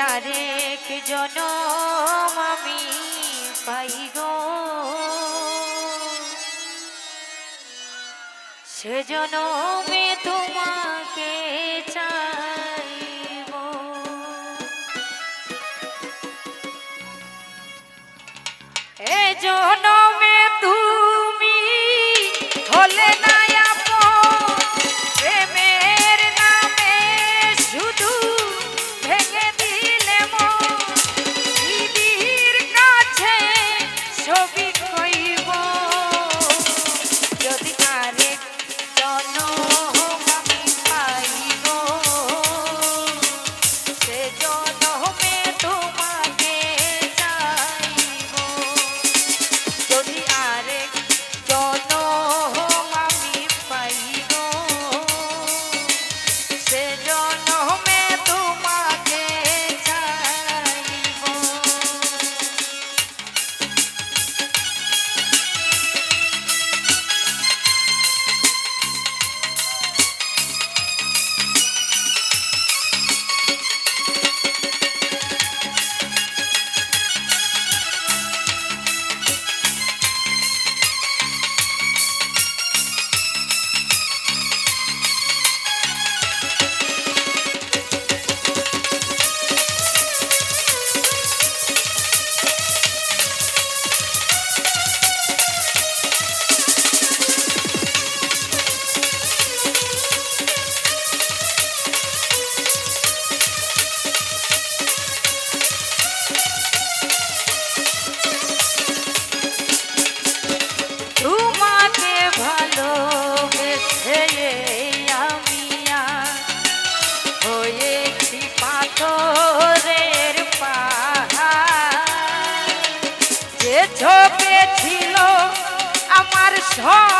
আরেক জনম আমি পাইব গো। সে জনমে hard.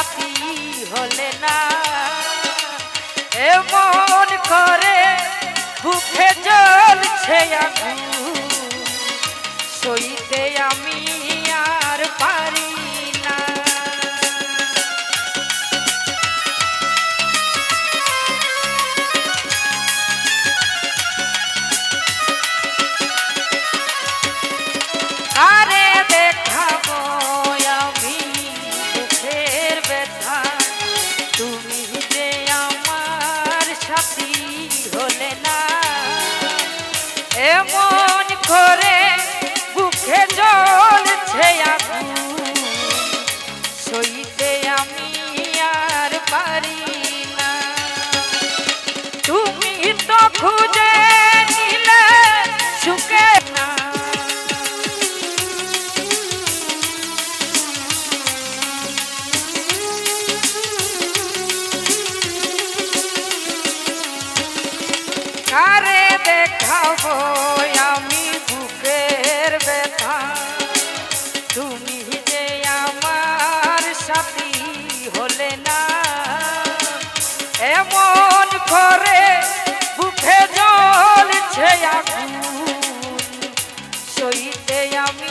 সাথী হলে না। এমন করে ভুখে জ্বলছে আগুন। আমি?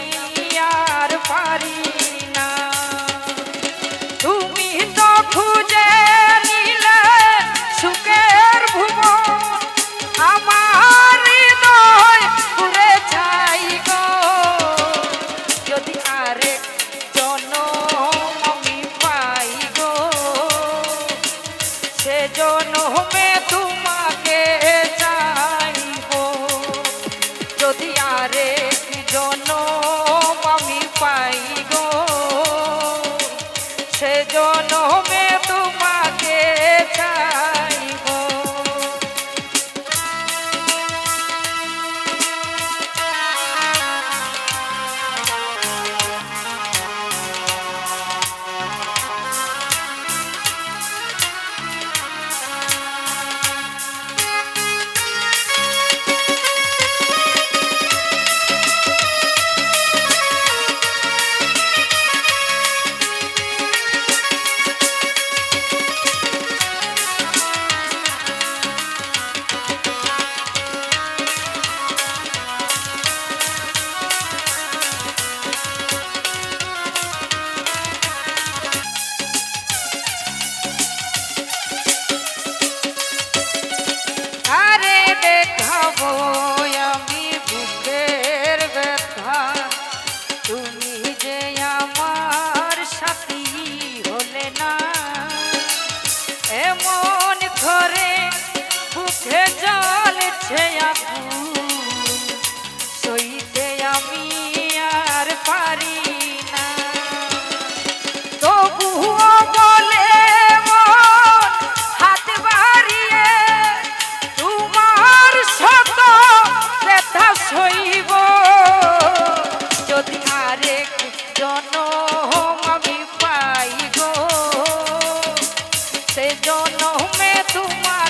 में तुम्हारा